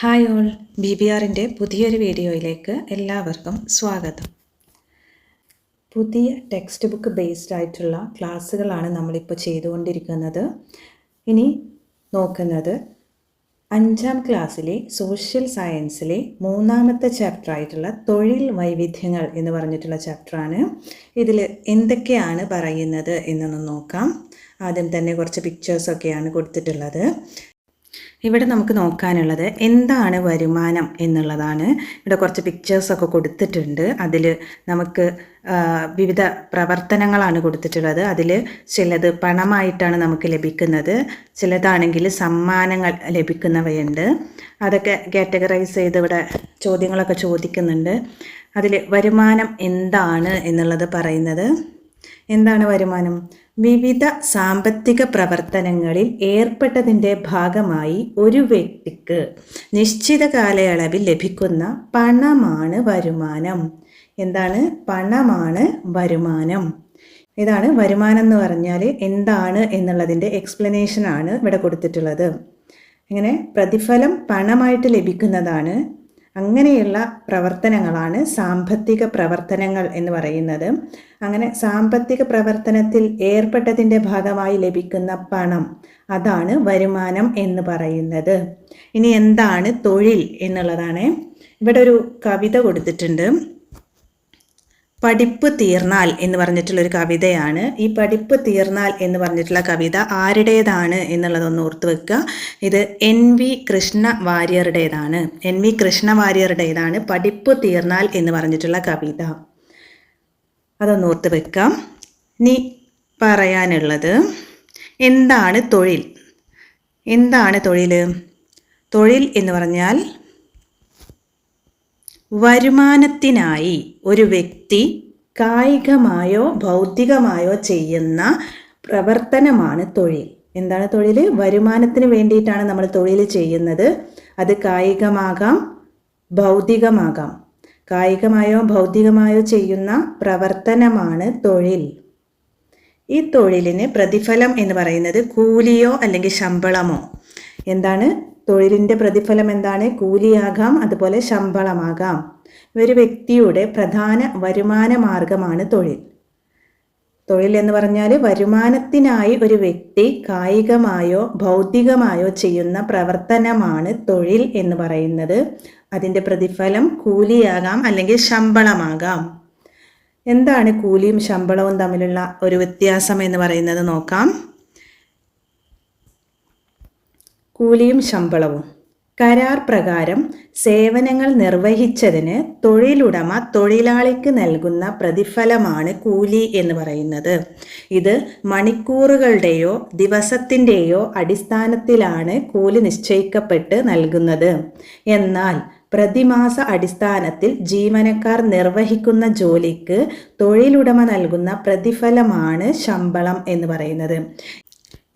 Hi all. B B ആറിന്റെ പുതിയൊരു വീഡിയോയിലേക്ക് എല്ലാവർക്കും സ്വാഗതം. പുതിയ ടെക്സ്റ്റ് ബുക്ക് ബേസ്ഡ് ആയിട്ടുള്ള ക്ലാസ്സുകളാണ് നമ്മളിപ്പോൾ ചെയ്തുകൊണ്ടിരിക്കുന്നത്. ഇനി നോക്കുന്നത് അഞ്ചാം ക്ലാസ്സിലെ സോഷ്യൽ സയൻസിലെ മൂന്നാമത്തെ ചാപ്റ്റർ ആയിട്ടുള്ള തൊഴിൽ വൈവിധ്യങ്ങൾ എന്ന് പറഞ്ഞിട്ടുള്ള ചാപ്റ്ററാണ് ഇതിൽ എന്തൊക്കെയാണ് പറയുന്നത് എന്നൊന്ന് നോക്കാം. ആദ്യം തന്നെ കുറച്ച് പിക്ചേഴ്സൊക്കെയാണ് കൊടുത്തിട്ടുള്ളത്. ഇവിടെ നമുക്ക് നോക്കാനുള്ളത് എന്താണ് വരുമാനം എന്നുള്ളതാണ്. ഇവിടെ കുറച്ച് പിക്ചേഴ്സൊക്കെ കൊടുത്തിട്ടുണ്ട്. അതിൽ നമുക്ക് വിവിധ പ്രവർത്തനങ്ങളാണ് കൊടുത്തിട്ടുള്ളത്. അതിൽ ചിലത് പണമായിട്ടാണ് നമുക്ക് ലഭിക്കുന്നത്. ചിലതാണെങ്കിൽ സമ്മാനങ്ങൾ ലഭിക്കുന്നവയുണ്ട്. അതൊക്കെ കാറ്റഗറൈസ് ചെയ്ത് ഇവിടെ ചോദ്യങ്ങളൊക്കെ ചോദിക്കുന്നുണ്ട്. അതിൽ വരുമാനം എന്താണ് എന്നുള്ളത് പറയുന്നത്. എന്താണ് വരുമാനം? വിവിധ സാമ്പത്തിക പ്രവർത്തനങ്ങളിൽ ഏർപ്പെട്ടതിന്റെ ഭാഗമായി ഒരു വ്യക്തിക്ക് നിശ്ചിത കാലയളവിൽ ലഭിക്കുന്ന പണമാണ് വരുമാനം. എന്താണ്? പണമാണ് വരുമാനം. ഇതാണ് വരുമാനം എന്ന് പറഞ്ഞാൽ എന്താണ് എന്നുള്ളതിന്റെ എക്സ്പ്ലനേഷനാണ് ഇവിടെ കൊടുത്തിട്ടുള്ളത്. ഇങ്ങനെ പ്രതിഫലം പണമായിട്ട് ലഭിക്കുന്നതാണ് അങ്ങനെയുള്ള പ്രവർത്തനങ്ങളാണ് സാമ്പത്തിക പ്രവർത്തനങ്ങൾ എന്ന് പറയുന്നത്. അങ്ങനെ സാമ്പത്തിക പ്രവർത്തനത്തിൽ ഏർപ്പെട്ടതിന്റെ ഭാഗമായി ലഭിക്കുന്ന പണം അതാണ് വരുമാനം എന്ന് പറയുന്നത്. ഇനി എന്താണ് തൊഴിൽ എന്നുള്ളതാണ്. ഇവിടെ ഒരു കവിത കൊടുത്തിട്ടുണ്ട്. പഠിപ്പ് തീർന്നാൽ എന്ന് പറഞ്ഞിട്ടുള്ളൊരു കവിതയാണ്. ഈ പഠിപ്പ് തീർന്നാൽ എന്ന് പറഞ്ഞിട്ടുള്ള കവിത ആരുടേതാണ് എന്നുള്ളതൊന്ന് ഓർത്ത് വെക്കുക. ഇത് എൻ വി കൃഷ്ണ വാര്യരുടേതാണ്. എൻ വി കൃഷ്ണ വാര്യരുടേതാണ് പഠിപ്പ് തീർന്നാൽ എന്ന് പറഞ്ഞിട്ടുള്ള കവിത. അതൊന്ന് ഓർത്ത് വെക്കാം. ഇനി പറയാനുള്ളത് എന്താണ് തൊഴിൽ? എന്താണ് തൊഴിൽ? തൊഴിൽ എന്ന് പറഞ്ഞാൽ വരുമാനത്തിനായി ഒരു വ്യക്തി കായികമായോ ഭൗതികമായോ ചെയ്യുന്ന പ്രവർത്തനമാണ് തൊഴിൽ. എന്താണ് തൊഴിൽ വരുമാനത്തിന് വേണ്ടിയിട്ടാണ് നമ്മൾ തൊഴിൽ ചെയ്യുന്നത്. അത് കായികമാകാം ഭൗതികമാകാം. കായികമായോ ഭൗതികമായോ ചെയ്യുന്ന പ്രവർത്തനമാണ് തൊഴിൽ. ഈ തൊഴിലിന് പ്രതിഫലം എന്ന് പറയുന്നത് കൂലിയോ അല്ലെങ്കിൽ ശമ്പളമോ? എന്താണ്? തൊഴിലിന്റെ പ്രതിഫലം എന്താണ്? കൂലിയാകാം അതുപോലെ ശമ്പളമാകാം. ഒരു വ്യക്തിയുടെ പ്രധാന വരുമാന മാർഗമാണ് തൊഴിൽ. തൊഴിൽ എന്ന് പറഞ്ഞാൽ വരുമാനത്തിനായി ഒരു വ്യക്തി കായികമായോ ഭൗതികമായോ ചെയ്യുന്ന പ്രവർത്തനമാണ് തൊഴിൽ എന്ന് പറയുന്നത്. അതിന്റെ പ്രതിഫലം കൂലിയാകാം അല്ലെങ്കിൽ ശമ്പളമാകാം. എന്താണ് കൂലിയും ശമ്പളവും തമ്മിലുള്ള ഒരു വ്യത്യാസം എന്ന് പറയുന്നത് നോക്കാം. കൂലിയും ശമ്പളവും. കരാർ പ്രകാരം സേവനങ്ങൾ നിർവഹിച്ചതിന് തൊഴിലുടമ തൊഴിലാളിക്ക് നൽകുന്ന പ്രതിഫലമാണ് കൂലി എന്ന് പറയുന്നത്. ഇത് മണിക്കൂറുകളുടെയോ ദിവസത്തിന്റെയോ അടിസ്ഥാനത്തിലാണ് കൂലി നിശ്ചയിക്കപ്പെട്ട് നൽകുന്നത്. എന്നാൽ പ്രതിമാസ അടിസ്ഥാനത്തിൽ ജീവനക്കാർ നിർവഹിക്കുന്ന ജോലിക്ക് തൊഴിലുടമ നൽകുന്ന പ്രതിഫലമാണ് ശമ്പളം എന്ന് പറയുന്നത്.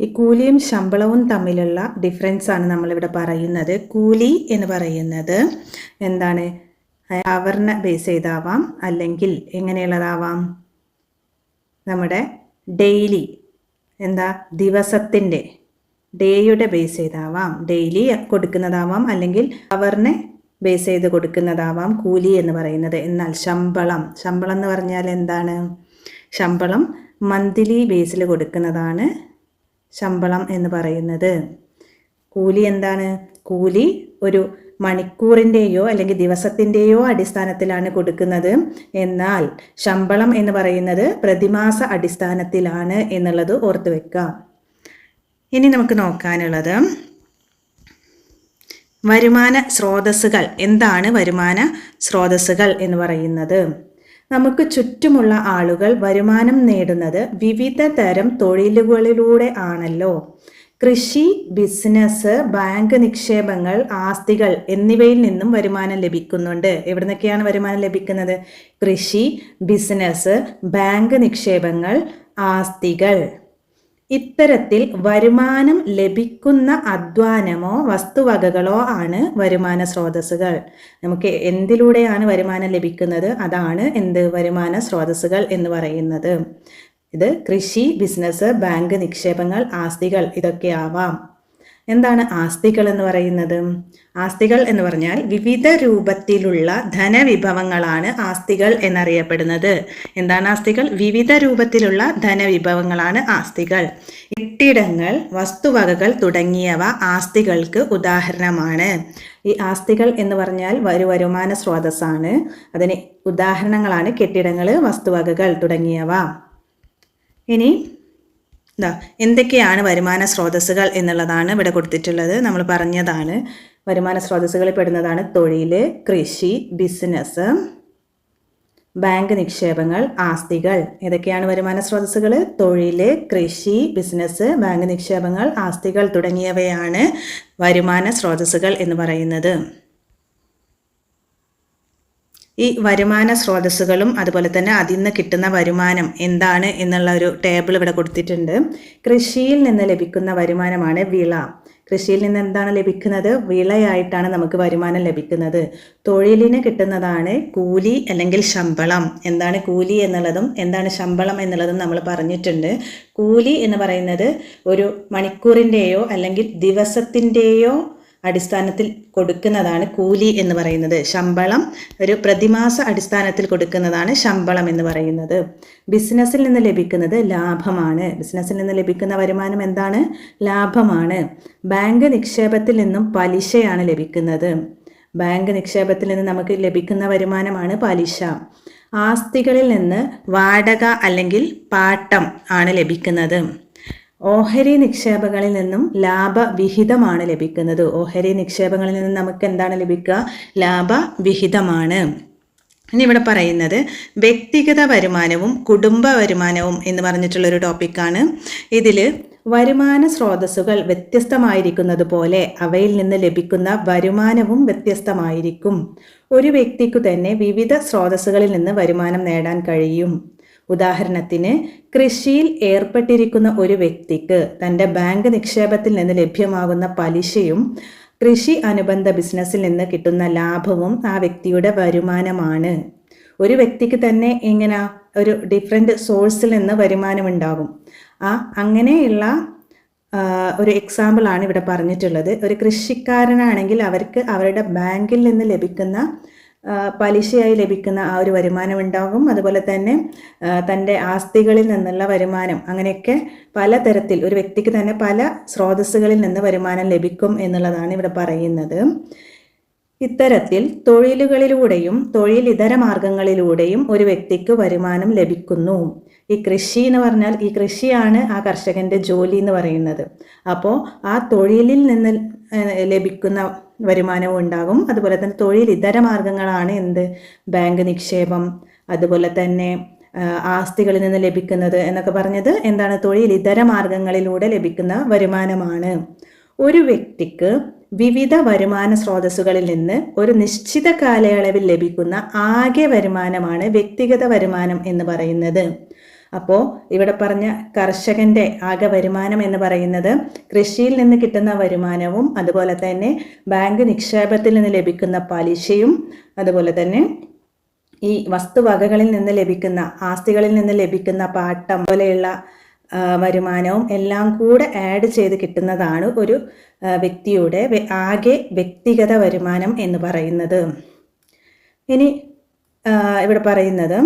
ഈ കൂലിയും ശമ്പളവും തമ്മിലുള്ള ഡിഫറൻസ് ആണ് നമ്മളിവിടെ പറയുന്നത്. കൂലി എന്ന് പറയുന്നത് എന്താണ്? അവറിനെ ബേസ് ചെയ്താവാം. അല്ലെങ്കിൽ എങ്ങനെയുള്ളതാവാം? നമ്മുടെ ഡെയിലി എന്താ? ദിവസത്തിന്റെ ഡേയുടെ ബേസ് ചെയ്താവാം. ഡെയിലി കൊടുക്കുന്നതാവാം. അല്ലെങ്കിൽ അവറിനെ ബേസ് ചെയ്ത് കൊടുക്കുന്നതാവാം. കൂലി എന്ന് പറയുന്നത്. എന്നാൽ ശമ്പളം. ശമ്പളം എന്ന് പറഞ്ഞാൽ എന്താണ്? ശമ്പളം മന്ത്ലി ബേസിൽ കൊടുക്കുന്നതാണ് ശമ്പളം എന്ന് പറയുന്നത്. കൂലി എന്താണ്? കൂലി ഒരു മണിക്കൂറിന്റെയോ അല്ലെങ്കിൽ ദിവസത്തിന്റെയോ അടിസ്ഥാനത്തിലാണ് കൊടുക്കുന്നത്. എന്നാൽ ശമ്പളം എന്ന് പറയുന്നത് പ്രതിമാസ അടിസ്ഥാനത്തിലാണ് എന്നുള്ളത് ഓർത്ത് വെക്കാം ഇനി നമുക്ക് നോക്കാനുള്ളത്. വരുമാന സ്രോതസ്സുകൾ. എന്താണ് വരുമാന സ്രോതസ്സുകൾ എന്ന് പറയുന്നത്? നമുക്ക് ചുറ്റുമുള്ള ആളുകൾ വരുമാനം നേടുന്നത് വിവിധ തരം തൊഴിലുകളിലൂടെ ആണല്ലോ. കൃഷി ബിസിനസ് ബാങ്ക് നിക്ഷേപങ്ങൾ ആസ്തികൾ എന്നിവയിൽ നിന്നും വരുമാനം ലഭിക്കുന്നുണ്ട്. എവിടെ നിന്നൊക്കെയാണ് വരുമാനം ലഭിക്കുന്നത്? കൃഷി ബിസിനസ് ബാങ്ക് നിക്ഷേപങ്ങൾ ആസ്തികൾ. ഇത്തരത്തിൽ വരുമാനം ലഭിക്കുന്ന അധ്വാനമോ വസ്തുവകകളോ ആണ് വരുമാന സ്രോതസ്സുകൾ. നമുക്ക് എന്തിലൂടെയാണ് വരുമാനം ലഭിക്കുന്നത്? അതാണ് എന്ത് വരുമാന സ്രോതസ്സുകൾ എന്ന് പറയുന്നത്. ഇത് കൃഷി ബിസിനസ് ബാങ്ക് നിക്ഷേപങ്ങൾ ആസ്തികൾ ഇതൊക്കെ ആവാം. എന്താണ് ആസ്തികൾ എന്ന് പറയുന്നത്? ആസ്തികൾ എന്ന് പറഞ്ഞാൽ വിവിധ രൂപത്തിലുള്ള ധനവിഭവങ്ങളാണ് ആസ്തികൾ എന്നറിയപ്പെടുന്നത്. എന്താണ് ആസ്തികൾ? വിവിധ രൂപത്തിലുള്ള ധനവിഭവങ്ങളാണ് ആസ്തികൾ. കെട്ടിടങ്ങൾ വസ്തുവകകൾ തുടങ്ങിയവ ആസ്തികൾക്ക് ഉദാഹരണമാണ്. ഈ ആസ്തികൾ എന്ന് പറഞ്ഞാൽ ഒരു വരുമാന സ്രോതസ്സാണ്. അതിന് ഉദാഹരണങ്ങളാണ് കെട്ടിടങ്ങൾ വസ്തുവകകൾ തുടങ്ങിയവ. ഇനി എന്താ എന്തൊക്കെയാണ് വരുമാന സ്രോതസ്സുകൾ എന്നുള്ളതാണ് ഇവിടെ കൊടുത്തിട്ടുള്ളത്. നമ്മൾ പറഞ്ഞതാണ് വരുമാന സ്രോതസ്സുകളിൽ പെടുന്നതാണ് തൊഴിൽ കൃഷി ബിസിനസ് ബാങ്ക് നിക്ഷേപങ്ങൾ ആസ്തികൾ. ഏതൊക്കെയാണ് വരുമാന സ്രോതസ്സുകൾ തൊഴിൽ കൃഷി ബിസിനസ് ബാങ്ക് നിക്ഷേപങ്ങൾ ആസ്തികൾ തുടങ്ങിയവയാണ് വരുമാന സ്രോതസ്സുകൾ എന്ന് പറയുന്നത്. ഈ വരുമാന സ്രോതസ്സുകളും അതുപോലെ തന്നെ അതിൽ നിന്ന് കിട്ടുന്ന വരുമാനം എന്താണ് എന്നുള്ള ഒരു ടേബിൾ ഇവിടെ കൊടുത്തിട്ടുണ്ട്. കൃഷിയിൽ നിന്ന് ലഭിക്കുന്ന വരുമാനമാണ് വിള. കൃഷിയിൽ നിന്ന് എന്താണ് ലഭിക്കുന്നത്? വിളയായിട്ടാണ് നമുക്ക് വരുമാനം ലഭിക്കുന്നത്. തൊഴിലിന് കിട്ടുന്നതാണ് കൂലി അല്ലെങ്കിൽ ശമ്പളം. എന്താണ് കൂലി എന്നുള്ളതും എന്താണ് ശമ്പളം എന്നുള്ളതും നമ്മൾ പറഞ്ഞിട്ടുണ്ട്. കൂലി എന്ന് പറയുന്നത് ഒരു മണിക്കൂറിന്റെയോ അല്ലെങ്കിൽ ദിവസത്തിന്റെയോ അടിസ്ഥാനത്തിൽ കൊടുക്കുന്നതാണ് കൂലി എന്ന് പറയുന്നത്. ശമ്പളം ഒരു പ്രതിമാസ അടിസ്ഥാനത്തിൽ കൊടുക്കുന്നതാണ് ശമ്പളം എന്ന് പറയുന്നത്. ബിസിനസ്സിൽ നിന്ന് ലഭിക്കുന്നത് ലാഭമാണ്. ബിസിനസ്സിൽ നിന്ന് ലഭിക്കുന്ന വരുമാനം എന്താണ്? ലാഭമാണ്. ബാങ്ക് നിക്ഷേപത്തിൽ നിന്നും പലിശയാണ് ലഭിക്കുന്നത്. ബാങ്ക് നിക്ഷേപത്തിൽ നിന്ന് നമുക്ക് ലഭിക്കുന്ന വരുമാനമാണ് പലിശ. ആസ്തികളിൽ നിന്ന് വാടക അല്ലെങ്കിൽ പാട്ടം ആണ് ലഭിക്കുന്നത്. ഓഹരി നിക്ഷേപങ്ങളിൽ നിന്നും ലാഭവിഹിതമാണ് ലഭിക്കുന്നത്. ഓഹരി നിക്ഷേപങ്ങളിൽ നിന്നും നമുക്ക് എന്താണ് ലഭിക്കുക? ലാഭവിഹിതമാണ്. ഇനി ഇവിടെ പറയുന്നത് വ്യക്തിഗത വരുമാനവും കുടുംബ വരുമാനവും എന്ന് പറഞ്ഞിട്ടുള്ളൊരു ടോപ്പിക്കാണ്. ഇതിൽ വരുമാന സ്രോതസ്സുകൾ വ്യത്യസ്തമായിരിക്കുന്നത് പോലെ അവയിൽ നിന്ന് ലഭിക്കുന്ന വരുമാനവും വ്യത്യസ്തമായിരിക്കും. ഒരു വ്യക്തിക്കു തന്നെ വിവിധ സ്രോതസ്സുകളിൽ നിന്ന് വരുമാനം നേടാൻ കഴിയും. ഉദാഹരണത്തിന് കൃഷിയിൽ ഏർപ്പെട്ടിരിക്കുന്ന ഒരു വ്യക്തിക്ക് തന്റെ ബാങ്ക് നിക്ഷേപത്തിൽ നിന്ന് ലഭ്യമാകുന്ന പലിശയും കൃഷി അനുബന്ധ ബിസിനസ്സിൽ നിന്ന് കിട്ടുന്ന ലാഭവും ആ വ്യക്തിയുടെ വരുമാനമാണ്. ഒരു വ്യക്തിക്ക് തന്നെ ഇങ്ങനെ ഒരു ഡിഫറെന്റ് സോഴ്സിൽ നിന്ന് വരുമാനമുണ്ടാകും. ആ അങ്ങനെയുള്ള ഒരു എക്സാമ്പിളാണ് ഇവിടെ പറഞ്ഞിട്ടുള്ളത്. ഒരു കൃഷിക്കാരനാണെങ്കിൽ അവർക്ക് അവരുടെ ബാങ്കിൽ നിന്ന് ലഭിക്കുന്ന പലിശയായി ലഭിക്കുന്ന ആ ഒരു വരുമാനം ഉണ്ടാകും. അതുപോലെ തന്നെ തന്റെ ആസ്തികളിൽ നിന്നുള്ള വരുമാനം. അങ്ങനെയൊക്കെ പലതരത്തിൽ ഒരു വ്യക്തിക്ക് തന്നെ പല സ്രോതസ്സുകളിൽ നിന്ന് വരുമാനം ലഭിക്കും എന്നുള്ളതാണ് ഇവിടെ പറയുന്നത്. ഇത്തരത്തിൽ തൊഴിലുകളിലൂടെയും തൊഴിൽ ഇതര മാർഗങ്ങളിലൂടെയും ഒരു വ്യക്തിക്ക് വരുമാനം ലഭിക്കുന്നു. ഈ കൃഷി എന്ന് പറഞ്ഞാൽ ഈ കൃഷിയാണ് ആ കർഷകന്റെ ജോലി എന്ന് പറയുന്നത്. അപ്പോൾ ആ തൊഴിലിൽ നിന്ന് ലഭിക്കുന്ന വരുമാനവും ഉണ്ടാകും. അതുപോലെ തന്നെ തൊഴിൽ ഇതര മാർഗങ്ങളാണ് എന്ത്? ബാങ്ക് നിക്ഷേപം അതുപോലെ തന്നെ ആസ്തികളിൽ നിന്ന് ലഭിക്കുന്നത് എന്നൊക്കെ പറഞ്ഞത് എന്താണ്? തൊഴിൽ ഇതര മാർഗങ്ങളിലൂടെ ലഭിക്കുന്ന വരുമാനമാണ്. ഒരു വ്യക്തിക്ക് വിവിധ വരുമാന സ്രോതസ്സുകളിൽ നിന്ന് ഒരു നിശ്ചിത കാലയളവിൽ ലഭിക്കുന്ന ആകെ വരുമാനമാണ് വ്യക്തിഗത വരുമാനം എന്ന് പറയുന്നത്. അപ്പോൾ ഇവിടെ പറഞ്ഞ കർഷകന്റെ ആകെ വരുമാനം എന്ന് പറയുന്നത് കൃഷിയിൽ നിന്ന് കിട്ടുന്ന വരുമാനവും അതുപോലെ തന്നെ ബാങ്ക് നിക്ഷേപത്തിൽ നിന്ന് ലഭിക്കുന്ന പലിശയും അതുപോലെ തന്നെ ഈ വസ്തുവകകളിൽ നിന്ന് ലഭിക്കുന്ന ആസ്തികളിൽ നിന്ന് ലഭിക്കുന്ന പാട്ടം പോലെയുള്ള വരുമാനവും എല്ലാം കൂടെ ആഡ് ചെയ്ത് കിട്ടുന്നതാണ് ഒരു വ്യക്തിയുടെ ആകെ വ്യക്തിഗത വരുമാനം എന്ന് പറയുന്നത്. ഇനി ഇവിടെ പറയുന്നത്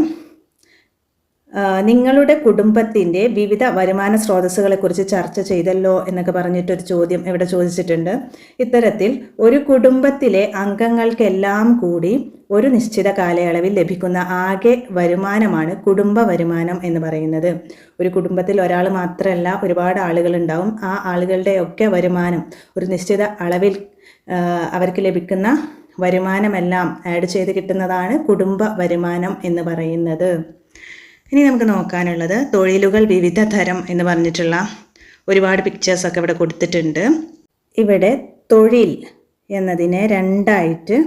നിങ്ങളുടെ കുടുംബത്തിന്റെ വിവിധ വരുമാന സ്രോതസ്സുകളെക്കുറിച്ച് ചർച്ച ചെയ്തല്ലോ എന്നൊക്കെ പറഞ്ഞിട്ടൊരു ചോദ്യം ഇവിടെ ചോദിച്ചിട്ടുണ്ട്. ഇത്തരത്തിൽ ഒരു കുടുംബത്തിലെ അംഗങ്ങൾക്കെല്ലാം കൂടി ഒരു നിശ്ചിത കാലയളവിൽ ലഭിക്കുന്ന ആകെ വരുമാനമാണ് കുടുംബ വരുമാനം എന്ന് പറയുന്നത്. ഒരു കുടുംബത്തിൽ ഒരാൾ മാത്രമല്ല ഒരുപാട് ആളുകൾ ഉണ്ടാവും ആ ആളുകളുടെയൊക്കെ വരുമാനം ഒരു നിശ്ചിത അളവിൽ അവർക്ക് ലഭിക്കുന്ന വരുമാനമെല്ലാം ആഡ് ചെയ്ത് കിട്ടുന്നതാണ് കുടുംബ വരുമാനം എന്ന് പറയുന്നത്. ഇനി നമുക്ക് നോക്കാനുള്ളത് തൊഴിലുകൾ വിവിധ തരം എന്ന് പറഞ്ഞിട്ടുള്ള ഒരുപാട് പിക്ചേഴ്സൊക്കെ ഇവിടെ കൊടുത്തിട്ടുണ്ട്. ഇവിടെ തൊഴിൽ എന്നതിനെ രണ്ടായിട്ട്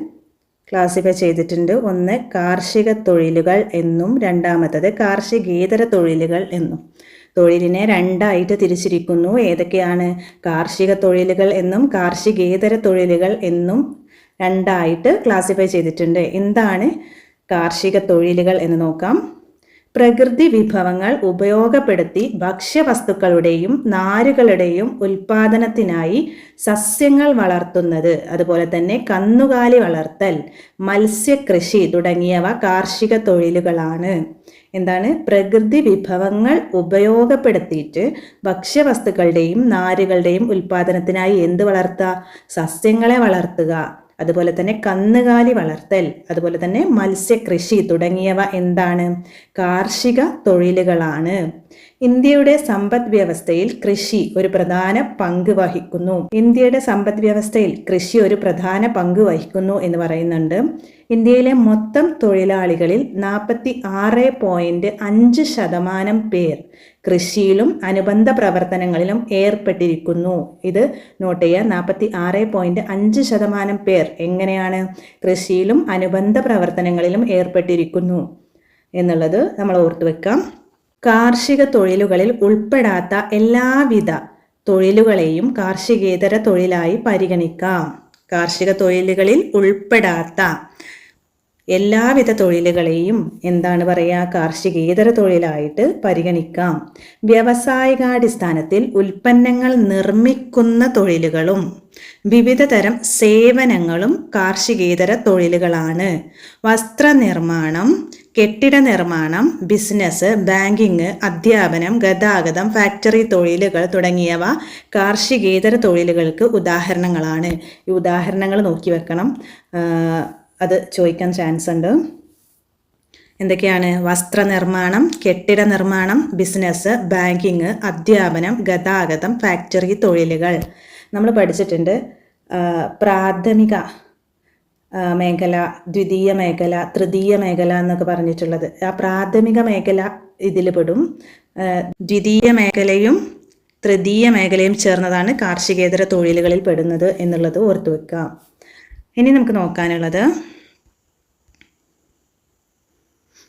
ക്ലാസിഫൈ ചെയ്തിട്ടുണ്ട്. ഒന്ന് കാർഷിക തൊഴിലുകൾ എന്നും രണ്ടാമത്തത് കാർഷികേതര തൊഴിലുകൾ എന്നും. തൊഴിലിനെ രണ്ടായിട്ട് തിരിച്ചിരിക്കുന്നു. ഏതൊക്കെയാണ് കാർഷിക തൊഴിലുകൾ എന്നും കാർഷികേതര തൊഴിലുകൾ എന്നും രണ്ടായിട്ട് ക്ലാസിഫൈ ചെയ്തിട്ടുണ്ട്. എന്താണ് കാർഷിക തൊഴിലുകൾ എന്ന് നോക്കാം. പ്രകൃതി വിഭവങ്ങൾ ഉപയോഗപ്പെടുത്തി ഭക്ഷ്യവസ്തുക്കളുടെയും നാരുകളുടെയും ഉൽപാദനത്തിനായി സസ്യങ്ങൾ വളർത്തുന്നത്. അതുപോലെ തന്നെ കന്നുകാലി വളർത്തൽ മത്സ്യകൃഷി തുടങ്ങിയവ കാർഷിക തൊഴിലുകളാണ്. എന്താണ്? പ്രകൃതി വിഭവങ്ങൾ ഉപയോഗപ്പെടുത്തിയിട്ട് ഭക്ഷ്യവസ്തുക്കളുടെയും നാരുകളുടെയും ഉൽപാദനത്തിനായി എന്ത് വളർത്തുക? സസ്യങ്ങളെ വളർത്തുക. അതുപോലെ തന്നെ കന്നുകാലി വളർത്തൽ അതുപോലെ തന്നെ മത്സ്യകൃഷി തുടങ്ങിയവ എന്താണ്? കാർഷിക തൊഴിലുകളാണ്. ഇന്ത്യയുടെ സമ്പദ് വ്യവസ്ഥയിൽ കൃഷി ഒരു പ്രധാന പങ്ക് വഹിക്കുന്നു. ഇന്ത്യയുടെ സമ്പദ് വ്യവസ്ഥയിൽ കൃഷി ഒരു പ്രധാന പങ്ക് വഹിക്കുന്നു എന്ന് പറയുന്നുണ്ട്. ഇന്ത്യയിലെ മൊത്തം തൊഴിലാളികളിൽ നാൽപ്പത്തി ആറ് പോയിന്റ് അഞ്ച് ശതമാനം പേർ കൃഷിയിലും അനുബന്ധ പ്രവർത്തനങ്ങളിലും ഏർപ്പെട്ടിരിക്കുന്നു. ഇത് നോട്ട് ചെയ്യുക നാൽപ്പത്തി ആറ് പോയിന്റ് അഞ്ച് ശതമാനം പേർ എങ്ങനെയാണ് കൃഷിയിലും അനുബന്ധ പ്രവർത്തനങ്ങളിലും ഏർപ്പെട്ടിരിക്കുന്നു എന്നുള്ളത് നമ്മൾ ഓർത്തു വെക്കാം. കാർഷിക തൊഴിലുകളിൽ ഉൾപ്പെടാത്ത എല്ലാവിധ തൊഴിലുകളെയും കാർഷികേതര തൊഴിലായി പരിഗണിക്കാം. കാർഷിക തൊഴിലുകളിൽ ഉൾപ്പെടാത്ത എല്ലാവിധ തൊഴിലുകളെയും എന്താണ് പറയുക കാർഷികേതര തൊഴിലായിട്ട് പരിഗണിക്കാം. വ്യാവസായികാടിസ്ഥാനത്തിൽ ഉൽപ്പന്നങ്ങൾ നിർമ്മിക്കുന്ന തൊഴിലുകളും വിവിധ തരം സേവനങ്ങളും കാർഷികേതര തൊഴിലുകളാണ്. വസ്ത്രനിർമ്മാണം കെട്ടിട നിർമ്മാണം ബിസിനസ് ബാങ്കിങ് അധ്യാപനം ഗതാഗതം ഫാക്ടറി തൊഴിലുകൾ തുടങ്ങിയവ കാർഷികേതര തൊഴിലുകൾക്ക് ഉദാഹരണങ്ങളാണ്. ഈ ഉദാഹരണങ്ങൾ നോക്കി വെക്കണം. അത് ചോദിക്കാൻ ചാൻസ് ഉണ്ട്. എന്തൊക്കെയാണ്? വസ്ത്രനിർമ്മാണം കെട്ടിട നിർമ്മാണം ബിസിനസ് ബാങ്കിങ് അധ്യാപനം ഗതാഗതം ഫാക്ടറി തൊഴിലുകൾ. നമ്മൾ പഠിച്ചിട്ടുണ്ട് പ്രാഥമിക മേഖല ദ്വിതീയ മേഖല തൃതീയ മേഖല എന്നൊക്കെ പറഞ്ഞിട്ടുള്ളത്. ആ പ്രാഥമിക മേഖല ഇതിൽ പെടും. ദ്വിതീയ മേഖലയും തൃതീയ മേഖലയും ചേർന്നതാണ് കാർഷികേതര തൊഴിലുകളിൽ പെടുന്നത് എന്നുള്ളത് ഓർത്തു വെക്കാം ഇനി നമുക്ക് നോക്കാനുള്ളത്.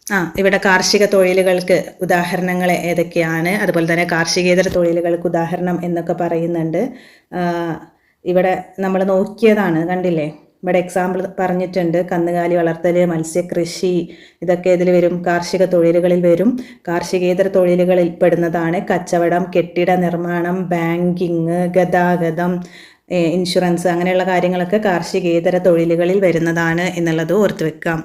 ആ ഇവിടെ കാർഷിക തൊഴിലുകൾക്ക് ഉദാഹരണങ്ങൾ ഏതൊക്കെയാണ്? അതുപോലെ തന്നെ കാർഷികേതര തൊഴിലുകൾക്ക് ഉദാഹരണം എന്നൊക്കെ പറയുന്നുണ്ട്. ഇവിടെ നമ്മൾ നോക്കിയതാണ് കണ്ടില്ലേ? ഇവിടെ എക്സാമ്പിൾ പറഞ്ഞിട്ടുണ്ട്. കന്നുകാലി വളർത്തൽ മത്സ്യകൃഷി ഇതൊക്കെ ഇതിൽ വരും. കാർഷിക തൊഴിലുകളിൽ വരും. കാർഷികേതര തൊഴിലുകളിൽ പെടുന്നതാണ് കച്ചവടം കെട്ടിട നിർമ്മാണം ബാങ്കിങ് ഗതാഗതം ഇൻഷുറൻസ് അങ്ങനെയുള്ള കാര്യങ്ങളൊക്കെ കാർഷികേതര തൊഴിലുകളിൽ വരുന്നതാണ് എന്നുള്ളത് ഓർത്ത് വെക്കാം.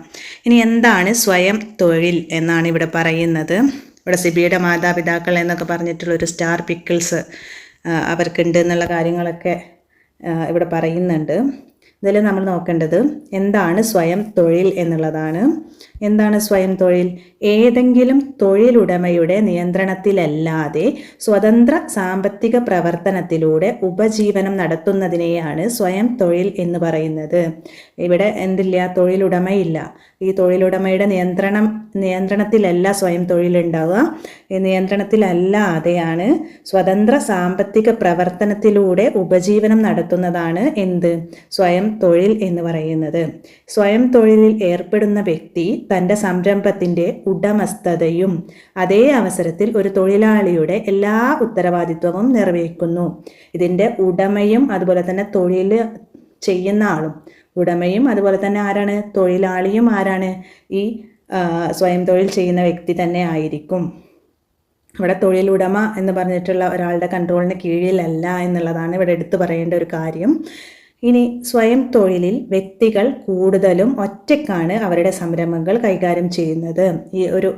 ഇനി എന്താണ് സ്വയം തൊഴിൽ എന്നാണ് ഇവിടെ പറയുന്നത്. ഇവിടെ സിബിയുടെ മാതാപിതാക്കൾ എന്നൊക്കെ പറഞ്ഞിട്ടുള്ള ഒരു സ്റ്റാർ പിക്കിൾസ് അവർക്കുണ്ട് എന്നുള്ള കാര്യങ്ങളൊക്കെ ഇവിടെ പറയുന്നുണ്ട്. ഇതിൽ നമ്മൾ നോക്കേണ്ടത് എന്താണ് സ്വയം തൊഴിൽ എന്നുള്ളതാണ്. എന്താണ് സ്വയം തൊഴിൽ? ഏതെങ്കിലും തൊഴിലുടമയുടെ നിയന്ത്രണത്തിലല്ലാതെ സ്വതന്ത്ര സാമ്പത്തിക പ്രവർത്തനത്തിലൂടെ ഉപജീവനം നടത്തുന്നതിനെയാണ് സ്വയം തൊഴിൽ എന്ന് പറയുന്നത്. ഇവിടെ എന്തില്ല? തൊഴിലുടമയില്ല. ഈ തൊഴിലുടമയുടെ നിയന്ത്രണം നിയന്ത്രണത്തിലല്ല സ്വയം തൊഴിലുണ്ടാവുക നിയന്ത്രണത്തിലല്ലാതെയാണ് സ്വതന്ത്ര സാമ്പത്തിക പ്രവർത്തനത്തിലൂടെ ഉപജീവനം നടത്തുന്നതാണ് എന്ത്? സ്വയം തൊഴിൽ എന്ന് പറയുന്നത്. സ്വയം തൊഴിലിൽ ഏർപ്പെടുന്ന വ്യക്തി തന്റെ സംരംഭത്തിന്റെ ഉടമസ്ഥതയും അതേ അവസരത്തിൽ ഒരു തൊഴിലാളിയുടെ എല്ലാ ഉത്തരവാദിത്വവും നിർവഹിക്കുന്നു ഇതിന്റെ ഉടമയും അതുപോലെ തന്നെ തൊഴിൽ ചെയ്യുന്ന ആളും. ഉടമയും അതുപോലെ തന്നെ ആരാണ്? തൊഴിലാളിയും ആരാണ്? ഈ സ്വയം തൊഴിൽ ചെയ്യുന്ന വ്യക്തി തന്നെ ആയിരിക്കും. ഇവിടെ തൊഴിലുടമ എന്ന് പറഞ്ഞിട്ടുള്ള ഒരാളുടെ കൺട്രോളിന് കീഴിലല്ല എന്നുള്ളതാണ് ഇവിടെ എടുത്തു പറയേണ്ട ഒരു കാര്യം. ഇനി സ്വയം തൊഴിലിൽ വ്യക്തികൾ കൂടുതലും ഒറ്റയ്ക്കാണ് അവരുടെ സംരംഭങ്ങൾ കൈകാര്യം ചെയ്യുന്നത്. ഈ ഒരു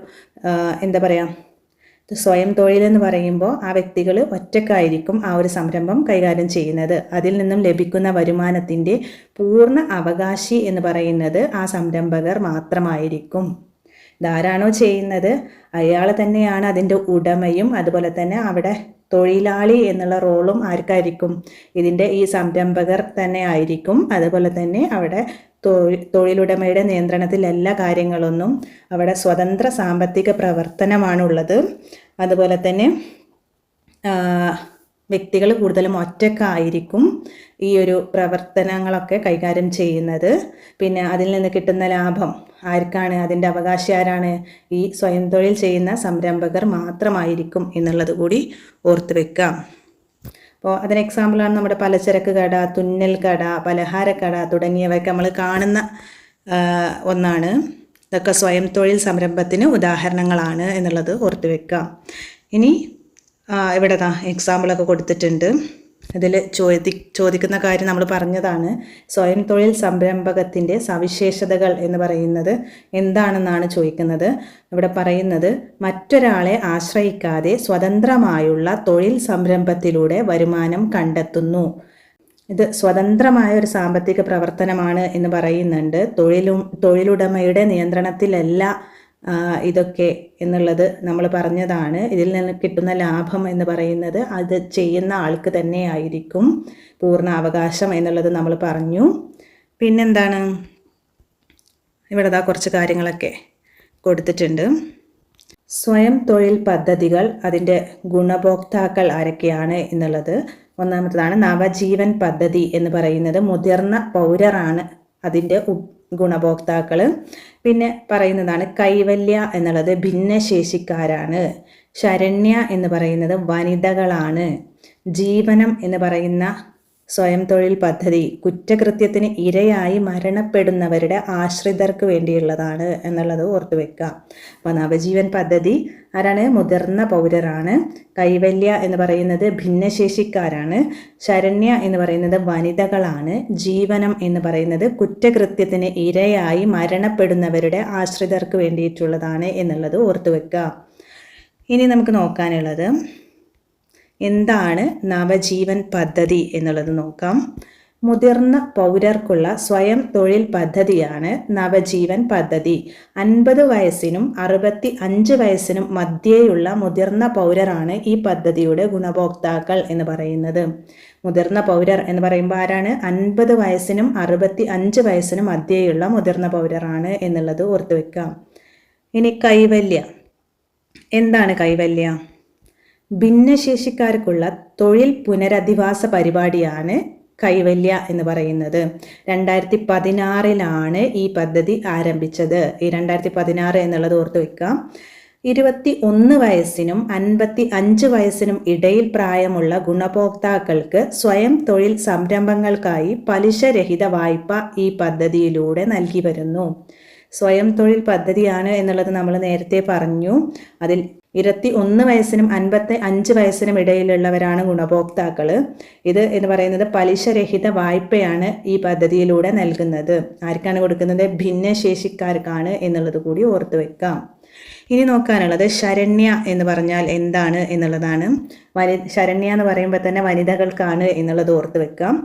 എന്താ പറയുക സ്വയം തൊഴിലെന്ന് പറയുമ്പോൾ ആ വ്യക്തികൾ ഒറ്റക്കായിരിക്കും ആ ഒരു സംരംഭം കൈകാര്യം ചെയ്യുന്നത്. അതിൽ നിന്നും ലഭിക്കുന്ന വരുമാനത്തിന്റെ പൂർണ അവകാശി എന്ന് പറയുന്നത് ആ സംരംഭകർ മാത്രമായിരിക്കും. ഇതാരാണോ ചെയ്യുന്നത്? അയാൾ തന്നെയാണ് അതിന്റെ ഉടമയും അതുപോലെ തന്നെ അവിടെ തൊഴിലാളി എന്നുള്ള റോളും ആർക്കായിരിക്കും? ഇതിന്റെ ഈ സംരംഭകർ തന്നെ ആയിരിക്കും. അതുപോലെ തന്നെ അവിടെ തൊഴിലുടമയുടെ നിയന്ത്രണത്തിൽ എല്ലാ കാര്യങ്ങളൊന്നും അവിടെ സ്വതന്ത്ര സാമ്പത്തിക പ്രവർത്തനമാണുള്ളത്. അതുപോലെ തന്നെ വ്യക്തികൾ കൂടുതലും ഒറ്റക്കായിരിക്കും ഈ ഒരു പ്രവർത്തനങ്ങളൊക്കെ കൈകാര്യം ചെയ്യുന്നത്. പിന്നെ അതിൽ നിന്ന് കിട്ടുന്ന ലാഭം ആർക്കാണ് അതിന്റെ അവകാശി ആരാണ് ഈ സ്വയം തൊഴിൽ ചെയ്യുന്ന സംരംഭകർ മാത്രമായിരിക്കും എന്നുള്ളത് കൂടി ഓർത്ത് വെക്കാം. അപ്പോൾ അതിന് എക്സാമ്പിളാണ് നമ്മുടെ പലചരക്ക് കട തുന്നൽ കട പലഹാരക്കട തുടങ്ങിയവയൊക്കെ നമ്മൾ കാണുന്ന ഒന്നാണ്. ഇതൊക്കെ സ്വയം തൊഴിൽ സംരംഭത്തിന് ഉദാഹരണങ്ങളാണ് എന്നുള്ളത് ഓർത്ത് വെക്കാം. ഇനി ഇവിടെ താ എക്സാമ്പിളൊക്കെ കൊടുത്തിട്ടുണ്ട്. ഇതിൽ ചോദി ചോദിക്കുന്ന കാര്യം നമ്മൾ പറഞ്ഞതാണ്. സ്വയം തൊഴിൽ സംരംഭകത്തിന്റെ സവിശേഷതകൾ എന്ന് പറയുന്നത് എന്താണെന്നാണ് ചോദിക്കുന്നത്. ഇവിടെ പറയുന്നത് മറ്റൊരാളെ ആശ്രയിക്കാതെ സ്വതന്ത്രമായുള്ള തൊഴിൽ സംരംഭത്തിലൂടെ വരുമാനം കണ്ടെത്തുന്നു. ഇത് സ്വതന്ത്രമായ ഒരു സാമ്പത്തിക പ്രവർത്തനമാണ് എന്ന് പറയുന്നുണ്ട്. തൊഴിലും തൊഴിലുടമയുടെ നിയന്ത്രണത്തിലല്ല ഇതൊക്കെ എന്നുള്ളത് നമ്മൾ പറഞ്ഞതാണ്. ഇതിൽ നിന്ന് കിട്ടുന്ന ലാഭം എന്ന് പറയുന്നത് അത് ചെയ്യുന്ന ആൾക്ക് തന്നെ ആയിരിക്കും. പൂർണ അവകാശം എന്നുള്ളത് നമ്മൾ പറഞ്ഞു. പിന്നെന്താണ്? ഇവിടെ ദാ കുറച്ച് കാര്യങ്ങളൊക്കെ കൊടുത്തിട്ടുണ്ട്. സ്വയം തൊഴിൽ പദ്ധതികൾ അതിന്റെ ഗുണഭോക്താക്കൾ ആരൊക്കെയാണ് എന്നുള്ളത്. ഒന്നാമത്തതാണ് നവജീവൻ പദ്ധതി എന്ന് പറയുന്നത് മുതിർന്ന പൗരറാണ് അതിന്റെ ഗുണഭോക്താക്കൾ പിന്നെ പറയുന്നതാണ് കൈവല്യ എന്നുള്ളത് ഭിന്നശേഷിക്കാരാണ്. ശരണ്യ എന്ന് പറയുന്നത് വനിതകളാണ്. ജീവനം എന്ന് പറയുന്ന സ്വയം തൊഴിൽ പദ്ധതി കുറ്റകൃത്യത്തിന് ഇരയായി മരണപ്പെടുന്നവരുടെ ആശ്രിതർക്ക് വേണ്ടിയുള്ളതാണ് എന്നുള്ളത് ഓർത്തു വെക്കുക. അപ്പോൾ നവജീവൻ പദ്ധതി ആരാണ്? മുതിർന്ന പൗരരാണ്. കൈവല്യ എന്ന് പറയുന്നത് ഭിന്നശേഷിക്കാരാണ്. ശരണ്യ എന്ന് പറയുന്നത് വനിതകളാണ്. ജീവനം എന്ന് പറയുന്നത് കുറ്റകൃത്യത്തിന് ഇരയായി മരണപ്പെടുന്നവരുടെ ആശ്രിതർക്ക് വേണ്ടിയിട്ടുള്ളതാണ് എന്നുള്ളത് ഓർത്തു വെക്കുക. ഇനി നമുക്ക് നോക്കാനുള്ളത് എന്താണ് നവജീവൻ പദ്ധതി എന്നുള്ളത് നോക്കാം. മുതിർന്ന പൗരർക്കുള്ള സ്വയം തൊഴിൽ പദ്ധതിയാണ് നവജീവൻ പദ്ധതി. അൻപത് വയസ്സിനും അറുപത്തി അഞ്ച് വയസ്സിനും മധ്യേയുള്ള മുതിർന്ന പൗരരാണ് ഈ പദ്ധതിയുടെ ഗുണഭോക്താക്കൾ എന്ന് പറയുന്നത്. മുതിർന്ന പൗരർ എന്ന് പറയുമ്പോൾ ആരാണ്? അൻപത് വയസ്സിനും അറുപത്തി അഞ്ച് വയസ്സിനും മധ്യേയുള്ള മുതിർന്ന പൗരരാണ് എന്നുള്ളത് ഓർത്തുവെക്കാം ഇനി കൈവല്യ. എന്താണ് കൈവല്യ? ഭിന്നശേഷിക്കാർക്കുള്ള തൊഴിൽ പുനരധിവാസ പരിപാടിയാണ് കൈവല്യ എന്ന് പറയുന്നത്. രണ്ടായിരത്തി പതിനാറിലാണ് ഈ പദ്ധതി ആരംഭിച്ചത്. ഈ രണ്ടായിരത്തി പതിനാറ് എന്നുള്ളത് ഓർത്ത് വെക്കാം. ഇരുപത്തി ഒന്ന് വയസ്സിനും അൻപത്തി അഞ്ച് വയസ്സിനും ഇടയിൽ പ്രായമുള്ള ഗുണഭോക്താക്കൾക്ക് സ്വയം തൊഴിൽ സംരംഭങ്ങൾക്കായി പലിശരഹിത വായ്പ ഈ പദ്ധതിയിലൂടെ നൽകി വരുന്നു. സ്വയം തൊഴിൽ പദ്ധതിയാണ് എന്നുള്ളത് നമ്മൾ നേരത്തെ പറഞ്ഞു. അതിൽ ഇരുപത്തി ഒന്ന് വയസ്സിനും അൻപത്തി അഞ്ച് വയസ്സിനും ഇടയിലുള്ളവരാണ് ഗുണഭോക്താക്കൾ ഇത് എന്ന് പറയുന്നത് പലിശരഹിത വായ്പയാണ് ഈ പദ്ധതിയിലൂടെ നൽകുന്നത്. ആർക്കാണ് കൊടുക്കുന്നത്? ഭിന്നശേഷിക്കാർക്കാണ് എന്നുള്ളത് കൂടി ഓർത്തു വെക്കാം. ഇനി നോക്കാനുള്ളത് ശരണ്യ എന്ന് പറഞ്ഞാൽ എന്താണ് എന്നുള്ളതാണ്. വനി ശരണ്യ എന്ന് പറയുമ്പോൾ തന്നെ വനിതകൾക്കാണ് എന്നുള്ളത് ഓർത്ത് വെക്കാം.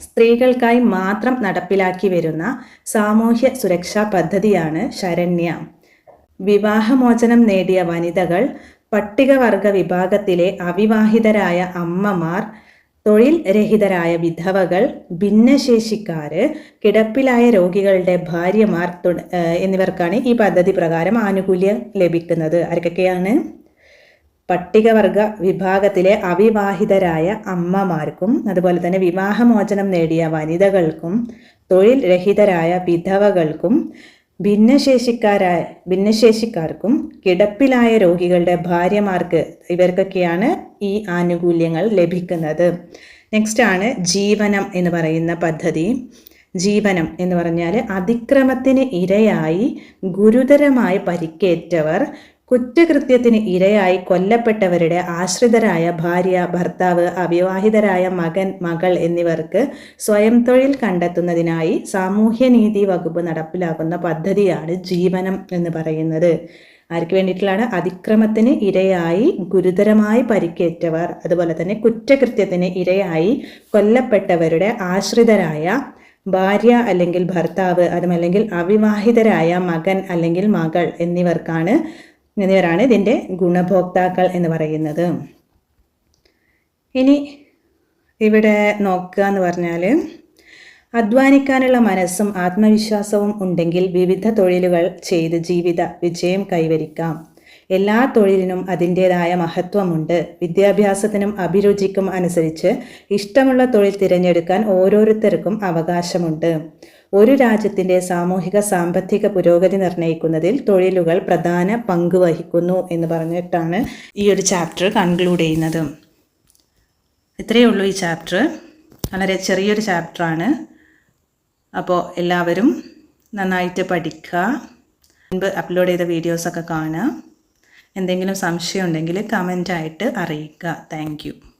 സ്ത്രീകൾക്കായി മാത്രം നടപ്പിലാക്കി വരുന്ന സാമൂഹ്യ സുരക്ഷാ പദ്ധതിയാണ് ശരണ്യ. വിവാഹമോചനം നേടിയ വനിതകൾ പട്ടികവർഗ വിഭാഗത്തിലെ അവിവാഹിതരായ അമ്മമാർ തൊഴിൽ രഹിതരായ വിധവകൾ ഭിന്നശേഷിക്കാര് കിടപ്പിലായ രോഗികളുടെ ഭാര്യമാർ എന്നിവർക്കാണ് ഈ പദ്ധതി പ്രകാരം ആനുകൂല്യം ലഭിക്കുന്നത്. ആർക്കൊക്കെയാണ്? പട്ടികവർഗ വിഭാഗത്തിലെ അവിവാഹിതരായ അമ്മമാർക്കും അതുപോലെ തന്നെ വിവാഹമോചനം നേടിയ വനിതകൾക്കും തൊഴിൽ രഹിതരായ വിധവകൾക്കും ഭിന്നശേഷിക്കാരായ ഭിന്നശേഷിക്കാർക്കും കിടപ്പിലായ രോഗികളുടെ ഭാര്യമാർക്ക് ഇവർക്കൊക്കെയാണ് ഈ ആനുകൂല്യങ്ങൾ ലഭിക്കുന്നത്. നെക്സ്റ്റ് ആണ് ജീവനം എന്ന് പറയുന്ന പദ്ധതി. ജീവനം എന്ന് പറഞ്ഞാൽ അതിക്രമത്തിന് ഇരയായി ഗുരുതരമായി പരിക്കേറ്റവർ കുറ്റകൃത്യത്തിന് ഇരയായി കൊല്ലപ്പെട്ടവരുടെ ആശ്രിതരായ ഭാര്യ ഭർത്താവ് അവിവാഹിതരായ മകൻ മകൾ എന്നിവർക്ക് സ്വയം തൊഴിൽ കണ്ടെത്തുന്നതിനായി സാമൂഹ്യനീതി വകുപ്പ് നടപ്പിലാക്കുന്ന പദ്ധതിയാണ് ജീവനം എന്ന് പറയുന്നത്. ആർക്ക് വേണ്ടിയിട്ടുള്ളതാണ്? അതിക്രമത്തിന് ഇരയായി ഗുരുതരമായി പരിക്കേറ്റവർ അതുപോലെ തന്നെ കുറ്റകൃത്യത്തിന് ഇരയായി കൊല്ലപ്പെട്ടവരുടെ ആശ്രിതരായ ഭാര്യ അല്ലെങ്കിൽ ഭർത്താവ് അതുമല്ലെങ്കിൽ അവിവാഹിതരായ മകൻ അല്ലെങ്കിൽ മകൾ എന്നിവർക്കാണ് എന്നിവരാണ് ഇതിന്റെ ഗുണഭോക്താക്കൾ എന്ന് പറയുന്നത്. ഇനി ഇവിടെ നോക്കുക എന്ന് പറഞ്ഞാൽ അധ്വാനിക്കാനുള്ള മനസ്സും ആത്മവിശ്വാസവും ഉണ്ടെങ്കിൽ വിവിധ തൊഴിലുകൾ ചെയ്ത് ജീവിത വിജയം കൈവരിക്കാം. എല്ലാ തൊഴിലിനും അതിന്റേതായ മഹത്വമുണ്ട്. വിദ്യാഭ്യാസത്തിനും അഭിരുചിക്കും അനുസരിച്ച് ഇഷ്ടമുള്ള തൊഴിൽ തിരഞ്ഞെടുക്കാൻ ഓരോരുത്തർക്കും അവകാശമുണ്ട്. ഒരു രാജ്യത്തിന്റെ സാമൂഹിക സാമ്പത്തിക പുരോഗതി നിർണയിക്കുന്നതിൽ തൊഴിലുകൾ പ്രധാന പങ്ക് വഹിക്കുന്നു എന്ന് പറഞ്ഞിട്ടാണ് ഈ ഒരു ചാപ്റ്റർ കൺക്ലൂഡ് ചെയ്യുന്നത്. ഇത്രയേ ഉള്ളൂ ഈ ചാപ്റ്റർ വളരെ ചെറിയൊരു ചാപ്റ്ററാണ് അപ്പോൾ എല്ലാവരും നന്നായിട്ട് പഠിക്കുക. മുൻപ് അപ്ലോഡ് ചെയ്ത വീഡിയോസൊക്കെ കാണുക. എന്തെങ്കിലും സംശയം ഉണ്ടെങ്കിൽ കമന്റായിട്ട് അറിയിക്കുക. താങ്ക്